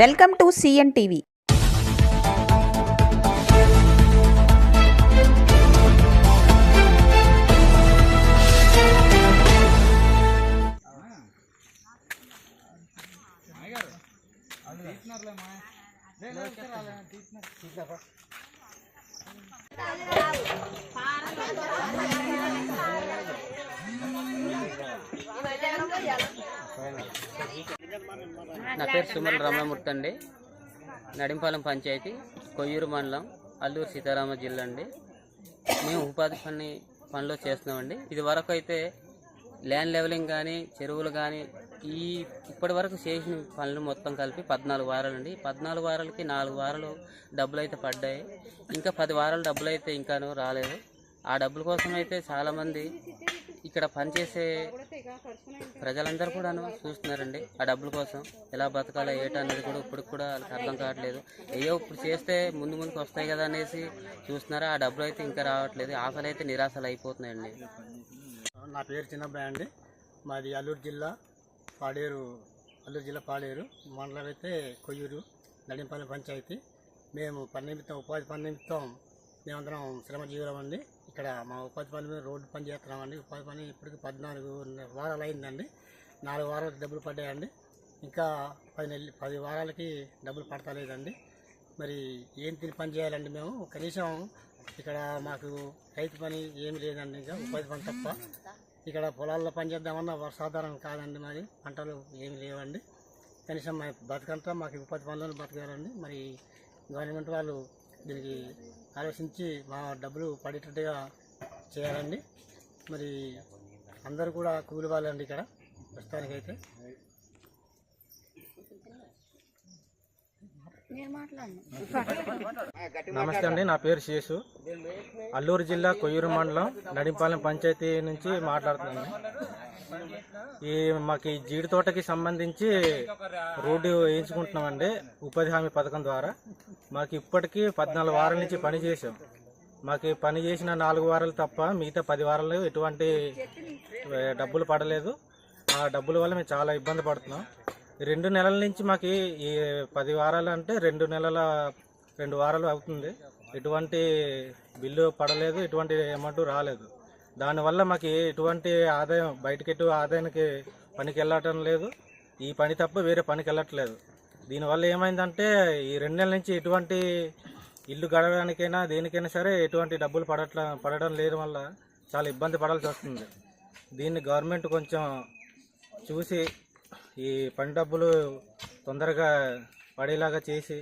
Welcome to CN TV. నా పేరు సుమన్ రమణమూర్తి అండి. నడింపాలెం పంచాయతీ కొయ్యూరు మండలం అల్లూరు సీతారామ జిల్లా అండి. మేము ఉపాధి పని పనిలో చేస్తున్నామండి. ఇది వరకు అయితే ల్యాండ్ లెవెలింగ్ కానీ చెరువులు కానీ ఈ ఇప్పటి వరకు చేసిన పనులు మొత్తం కలిపి పద్నాలుగు వారాలు అండి. పద్నాలుగు వారాలకి నాలుగు వారాలు డబ్బులు అయితే పడ్డాయి. ఇంకా పది వారాలు డబ్బులు అయితే ఇంకాను రాలేదు. ఆ డబ్బుల కోసం అయితే చాలామంది ఇక్కడ పనిచేసే ప్రజలందరూ కూడా చూస్తున్నారండి. ఆ డబ్బుల కోసం ఎలా బతకాలో అనేది కూడా ఇప్పుడు కూడా వాళ్ళకి అర్థం కావట్లేదు. అయ్యో ఇప్పుడు చేస్తే ముందు ముందుకు వస్తాయి కదా అనేసి చూస్తున్నారా? ఆ డబ్బులు అయితే ఇంకా రావట్లేదు. ఆశలు అయితే నిరాశలు అయిపోతున్నాయండి. నా పేరు చిన్నబ్బాయి అండి. మాది అల్లూరు జిల్లా పాడేరు అల్లూరు జిల్లా పాడేరు. మండలం అయితే కొయ్యూరు నడింపల్లి పంచాయతీ. మేము పని నిమిత్తం ఉపాధి పని నిమిత్తం మేమందరం శ్రమజీవులం అండి ఇక్కడ మా ఉపాధి పని మీద రోడ్డు పని చేస్తున్నామండి. ఉపాధి పని ఇప్పటికి పద్నాలుగు వారాలు అయిందండి. నాలుగు వారాలకు డబ్బులు పడ్డాయండి. ఇంకా పది నెలలు పది వారాలకి డబ్బులు పడతలేదండి. మరి ఏం తిని పని చేయాలండి మేము? కనీసం ఇక్కడ మాకు రైతు పని ఏమి లేదండి ఇంకా ఉపాధి పని తప్ప. ఇక్కడ పొలాల్లో పని చేద్దామన్నా వర్షాధారం కాదండి మరి పంటలు ఏమి లేవండి. కనీసం మా బతుకంతా మాకు ఉపాధి పనులను బతకాలండి. మరి గవర్నమెంట్ వాళ్ళు దీనికి ఆలోచించి మా డబ్బులు పడేటట్టుగా చేయాలండి. మరి అందరూ కూడా కూలి వాళ్ళండి ఇక్కడ ప్రస్తుతానికైతే. నమస్తే అండి నా పేరు శేషు. అల్లూరు జిల్లా కొయ్యూరు మండలం నడింపాలెం పంచాయతీ నుంచి మాట్లాడుతున్నాను. ఈ మాకు ఈ జీడి తోటకి సంబంధించి రోడ్డు వేయించుకుంటున్నామండి ఉపాధి హామీ పథకం ద్వారా. మాకు ఇప్పటికీ పద్నాలుగు వారాల నుంచి పని చేసాం మాకు పని చేసిన నాలుగు వారాలు తప్ప మిగతా పది వారాలు ఎటువంటి డబ్బులు పడలేదు. ఆ డబ్బుల వల్ల మేము చాలా ఇబ్బంది పడుతున్నాం. రెండు నెలల నుంచి మాకు ఈ- ఈ పది వారాలు అంటే రెండు నెలల రెండు వారాలు అవుతుంది. ఎటువంటి బిల్లు పడలేదు ఎటువంటి అమౌంట్ రాలేదు. దానివల్ల మాకు ఎటువంటి ఆదాయం బయటకి ఎటు ఆదాయానికి పనికి వెళ్ళటం లేదు. ఈ పని తప్ప వేరే పనికి వెళ్ళట్లేదు. దీనివల్ల ఏమైందంటే ఈ రెండు నెలల నుంచి ఎటువంటి ఇల్లు గడవడానికైనా దేనికైనా సరే ఎటువంటి డబ్బులు పడట్ల పడడం లేదు వల్ల చాలా ఇబ్బంది పడాల్సి వస్తుంది. దీన్ని గవర్నమెంట్ కొంచెం చూసి ఈ పని డబ్బులు తొందరగా పడేలాగా చేసి